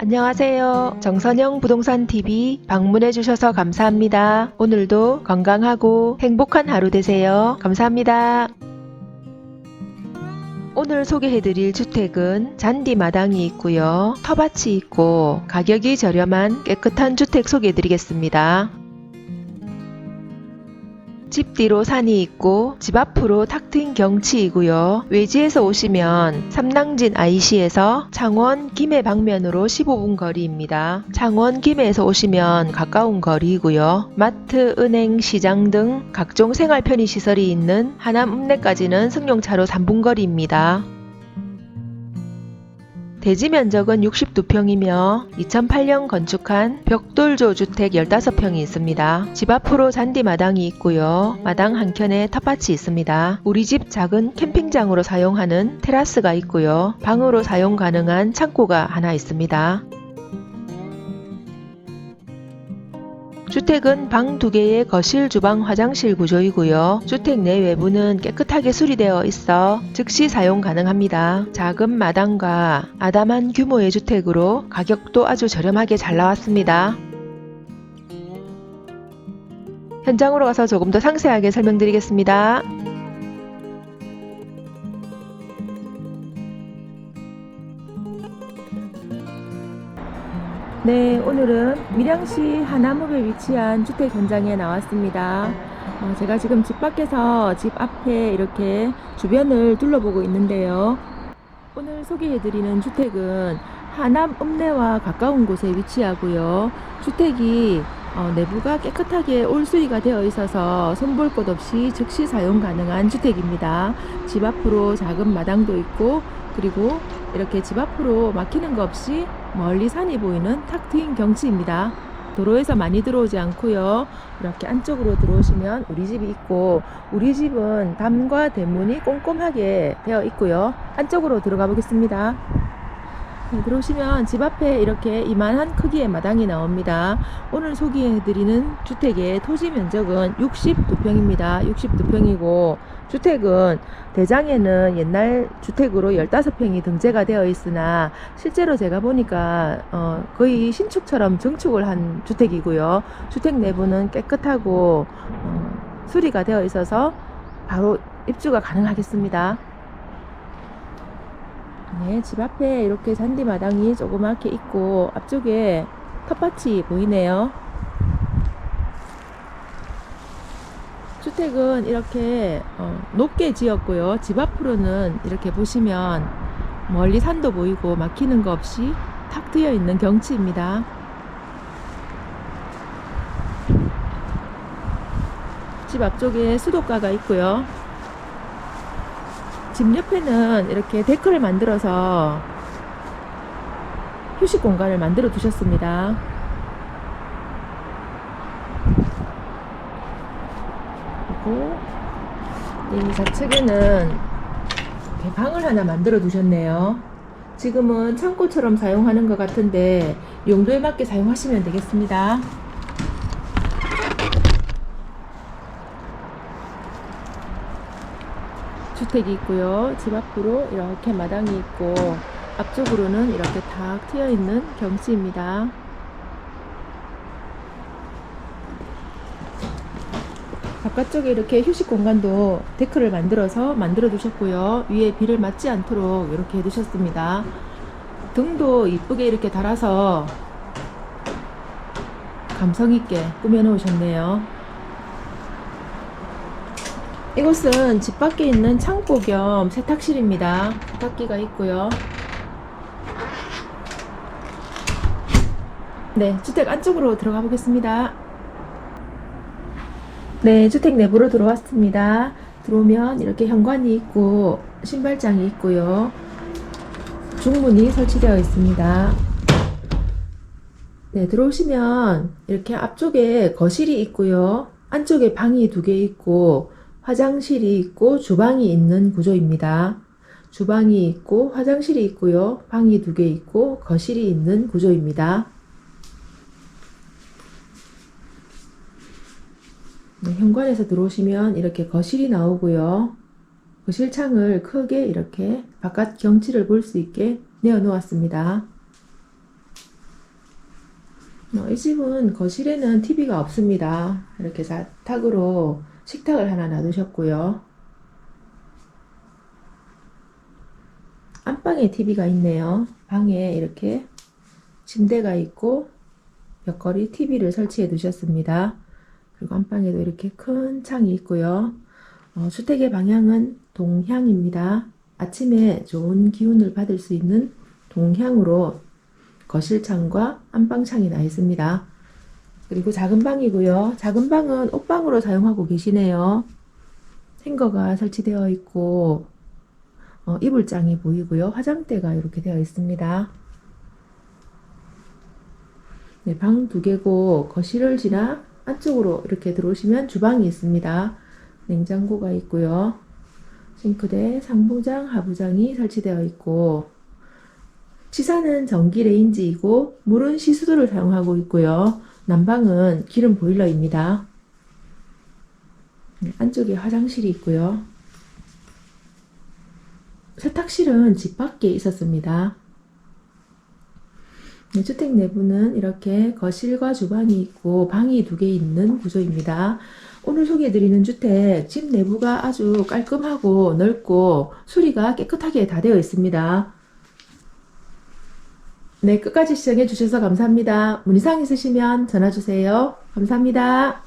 안녕하세요. 정선영 부동산 TV 방문해 주셔서 감사합니다. 오늘도 건강하고 행복한 하루 되세요. 감사합니다. 오늘 소개해드릴 주택은 잔디 마당이 있고요. 터밭이 있고 가격이 저렴한 깨끗한 주택 소개해드리겠습니다. 집 뒤로 산이 있고 집 앞으로 탁 트인 경치이고요. 외지에서 오시면 삼낭진 IC에서 창원 김해 방면으로 15분 거리입니다. 창원 김해에서 오시면 가까운 거리이고요. 마트, 은행, 시장 등 각종 생활 편의 시설이 있는 하남 읍내까지는 승용차로 3분 거리입니다. 대지 면적은 62평이며 2008년 건축한 벽돌조 주택 15평이 있습니다. 집 앞으로 잔디 마당이 있고요. 마당 한켠에 텃밭이 있습니다. 우리 집 작은 캠핑장으로 사용하는 테라스가 있고요. 방으로 사용 가능한 창고가 하나 있습니다. 주택은 방 두 개의 거실, 주방, 화장실 구조이고요. 주택 내 외부는 깨끗하게 수리되어 있어 즉시 사용 가능합니다. 작은 마당과 아담한 규모의 주택으로 가격도 아주 저렴하게 잘 나왔습니다. 현장으로 가서 조금 더 상세하게 설명드리겠습니다. 네, 오늘은 밀양시 하남읍에 위치한 주택 현장에 나왔습니다. 어, 제가 지금 집 밖에서 집 앞에 이렇게 주변을 둘러보고 있는데요. 오늘 소개해드리는 주택은 하남 읍내와 가까운 곳에 위치하고요. 주택이 어, 내부가 깨끗하게 올수리가 되어 있어서 손볼 것 없이 즉시 사용 가능한 주택입니다. 집 앞으로 작은 마당도 있고 그리고 이렇게 집 앞으로 막히는 거 없이 멀리 산이 보이는 탁 트인 경치입니다. 도로에서 많이 들어오지 않고요. 이렇게 안쪽으로 들어오시면 우리 집이 있고 우리 집은 담과 대문이 꼼꼼하게 되어 있고요. 안쪽으로 들어가 보겠습니다. 네, 들어오시면 집 앞에 이렇게 이만한 크기의 마당이 나옵니다. 오늘 소개해드리는 주택의 토지 면적은 62평입니다. 62평이고 주택은 대장에는 옛날 주택으로 15평이 등재가 되어 있으나 실제로 제가 보니까 어, 거의 신축처럼 증축을 한 주택이고요. 주택 내부는 깨끗하고 어, 수리가 되어 있어서 바로 입주가 가능하겠습니다. 네, 집 앞에 이렇게 잔디 마당이 조그맣게 있고 앞쪽에 텃밭이 보이네요. 주택은 이렇게 어, 높게 지었고요. 집 앞으로는 이렇게 보시면 멀리 산도 보이고 막히는 거 없이 탁 트여 있는 경치입니다. 집 앞쪽에 수도가가 있고요. 집 옆에는 이렇게 데크를 만들어서 휴식 공간을 만들어 두셨습니다. 그리고 이 좌측에는 방을 하나 만들어 두셨네요. 지금은 창고처럼 사용하는 것 같은데 용도에 맞게 사용하시면 되겠습니다. 주택이 있고요. 집 앞으로 이렇게 마당이 있고 앞쪽으로는 이렇게 탁 트여 있는 경치입니다. 바깥쪽에 이렇게 휴식 공간도 데크를 만들어서 만들어 두셨고요. 위에 비를 맞지 않도록 이렇게 해 두셨습니다. 등도 이쁘게 이렇게 달아서 감성 있게 꾸며 놓으셨네요. 이곳은 집 밖에 있는 창고 겸 세탁실입니다. 세탁기가 있고요. 네, 주택 안쪽으로 들어가 보겠습니다. 네, 주택 내부로 들어왔습니다. 들어오면 이렇게 현관이 있고 신발장이 있고요. 중문이 설치되어 있습니다. 네, 들어오시면 이렇게 앞쪽에 거실이 있고요. 안쪽에 방이 두 개 있고 화장실이 있고 주방이 있는 구조입니다. 주방이 있고 화장실이 있고요. 방이 두 개 있고 거실이 있는 구조입니다. 현관에서 들어오시면 이렇게 거실이 나오고요. 거실 창을 크게 이렇게 바깥 경치를 볼 수 있게 내어 놓았습니다. 어, 이 집은 거실에는 TV가 없습니다. 이렇게 자탁으로 식탁을 하나 놔두셨고요. 안방에 TV가 있네요. 방에 이렇게 침대가 있고 벽걸이 TV를 설치해 두셨습니다. 그리고 안방에도 이렇게 큰 창이 있고요. 어, 주택의 방향은 동향입니다. 아침에 좋은 기운을 받을 수 있는 동향으로 거실창과 안방창이 나 있습니다. 그리고 작은 방이고요. 작은 방은 옷방으로 사용하고 계시네요. 행거가 설치되어 있고 어, 이불장이 보이고요. 화장대가 이렇게 되어 있습니다. 네, 방 두 개고 거실을 지나 안쪽으로 이렇게 들어오시면 주방이 있습니다. 냉장고가 있고요. 싱크대, 상부장, 하부장이 설치되어 있고 치사는 전기 레인지이고 물은 시수도를 사용하고 있고요. 난방은 기름 보일러입니다. 네, 안쪽에 화장실이 있고요. 세탁실은 집 밖에 있었습니다. 네, 주택 내부는 이렇게 거실과 주방이 있고 방이 두 개 있는 구조입니다. 오늘 소개해드리는 주택, 집 내부가 아주 깔끔하고 넓고 수리가 깨끗하게 다 되어 있습니다. 네, 끝까지 시청해 주셔서 감사합니다. 문의사항 있으시면 전화 주세요. 감사합니다.